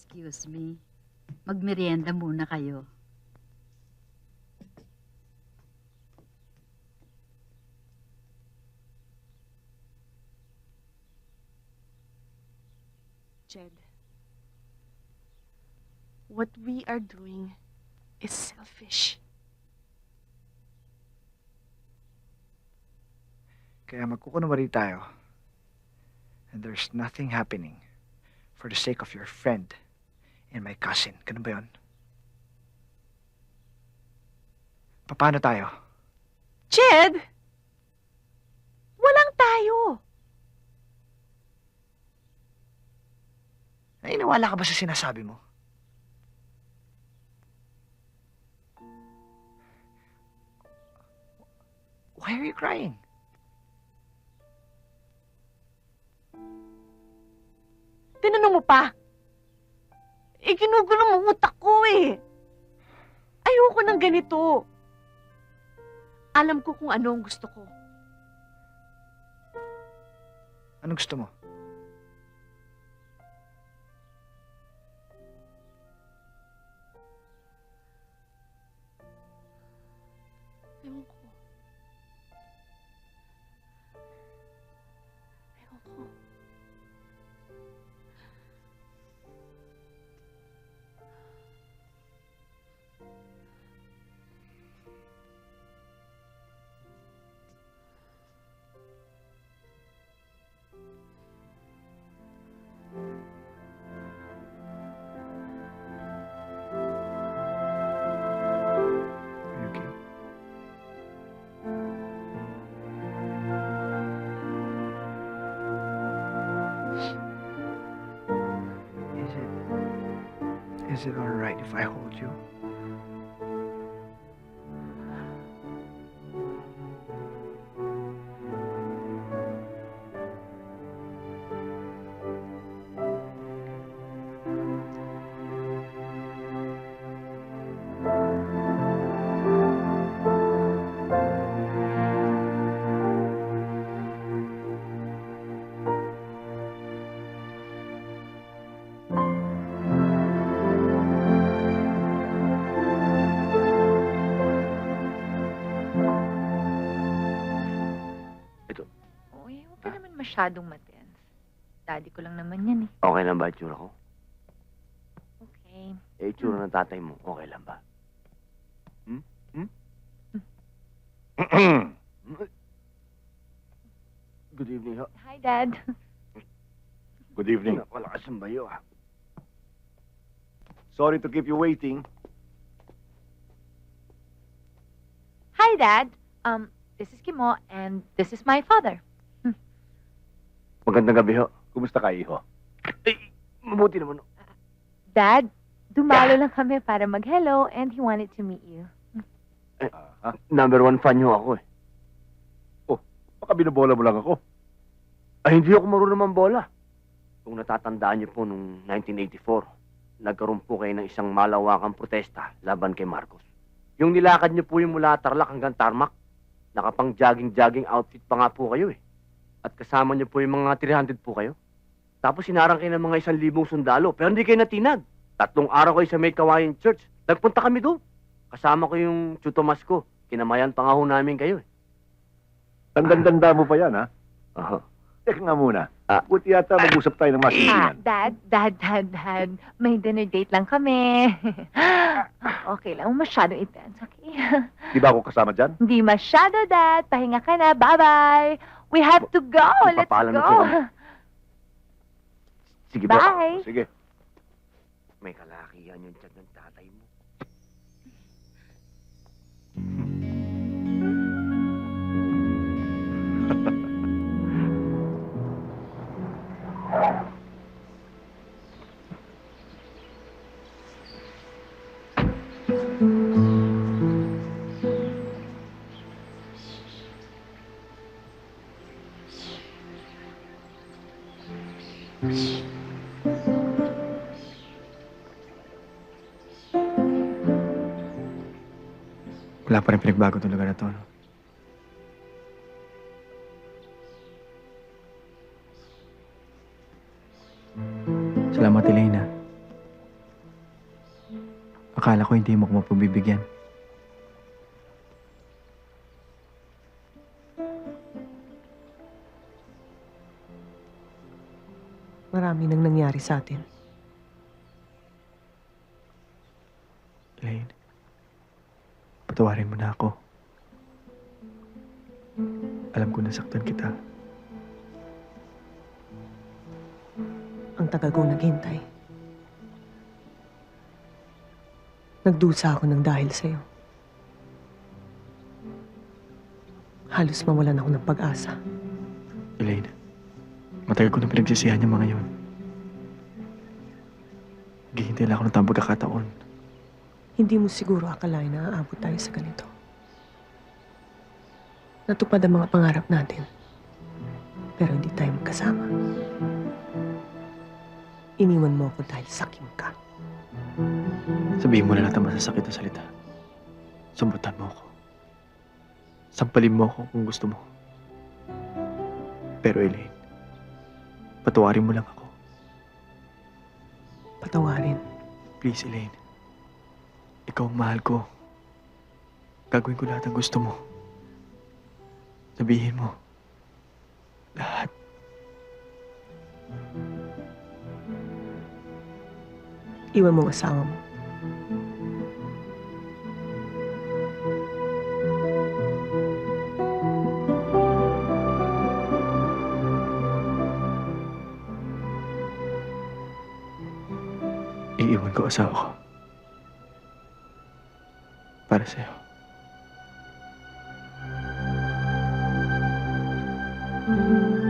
Excuse me. Magmerienda muna kayo. Jed. What we are doing is selfish. Kaya magkukunwari tayo. And there's nothing happening for the sake of your friend and my cousin. Ganun ba yun? Paano tayo? Jed! Walang tayo. Nainiwala ka ba sa sinasabi mo? Why are you crying? Tinanong mo pa? Eh, ginugulo mo utak ko eh. Ayoko ng ganito. Alam ko kung ano ang gusto ko. Anong gusto mo? Ewan ko. Ewan ko. Is it all right if I hold you? Masyadong matense. Daddy ko lang naman yan eh. Okay lang ba itsura ko? Okay. Eh, itsura ng tatay mo, okay lang ba? Hmm? Hmm? Good evening, ho. Hi, Dad. Good evening. Wala ang bayo, ah. Sorry to keep you waiting. Hi, Dad. Um, this is Kimo, and this is my father. Magandang gabi, ho. Kumusta ka, iho? Eh, mabuti naman, ho. Dad, dumalo lang kami para mag-hello, and he wanted to meet you. Ah? Number one fan nyo ako, eh. Baka binobola mo lang ako. Ay, hindi ako marunong mambola. Kung natatandaan niyo po nung 1984, nagkaroon po kayo ng isang malawakang protesta laban kay Marcos. Yung nilakad niyo po yung mula Tarlac hanggang Tarmac, nakapang jogging-jogging outfit pa nga po kayo eh. At kasama niyo po yung mga 300 po kayo. Tapos sinarang kayo ng mga isang libong sundalo, pero hindi kayo natinag. Tatlong araw kayo sa May Kawayan Church. Nagpunta kami doon. Kasama ko yung Chuto Masco. Kinamayan pa nga ho namin kayo eh. Tandang-tanda mo pa yan, ha? Aha. Teka nga muna. Ah. Buti yata mag-usap tayo ng Ah, masinsinan. Dad, Dad, Dad, Dad. May dinner date lang kami. okay lang, masyadong intense, okay? Di ba ako kasama dyan? Hindi masyado, Dad. Pahinga ka na. Bye-bye. We have to go. Let's Magpapaalam na go. kami. Sige ba? Bye. Sige. May kalakihan yung tiyan ng tatay mo. Wala pa rin pinagbago itong lugar na to. No? Salamat, Elena. Akala ko hindi mo ako mapabibigyan. Marami nang nangyari sa atin. Elaine, patawarin mo na ako. Alam ko nasaktan kita. Ang tagal kong naghintay. Nagdusa ako ng dahil sa'yo. Halos mawalan ako ng pag-asa. Elaine, matagal ko na pinagsisihan yung mga yun. Naghihintay lang ako ng tamang pagkakataon. Hindi mo siguro akalain na aabot tayo sa ganito. Natupad ang mga pangarap natin. Pero hindi tayo magkasama. Iniwan mo ako dahil sakim ka. Sabihin mo na lahat ng masasakit na salita. Sumbutan mo ako. Sampalin mo ako kung gusto mo. Pero Elaine, patawarin mo lang ako. Patawarin. Please, Elaine. Ikaw ang mahal ko. Gagawin ko lahat ang gusto mo. Sabihin mo. Lahat. Iwan mo ang asawa mo. Iiwan ko asawa ko. Para sa'yo. Mm-hmm.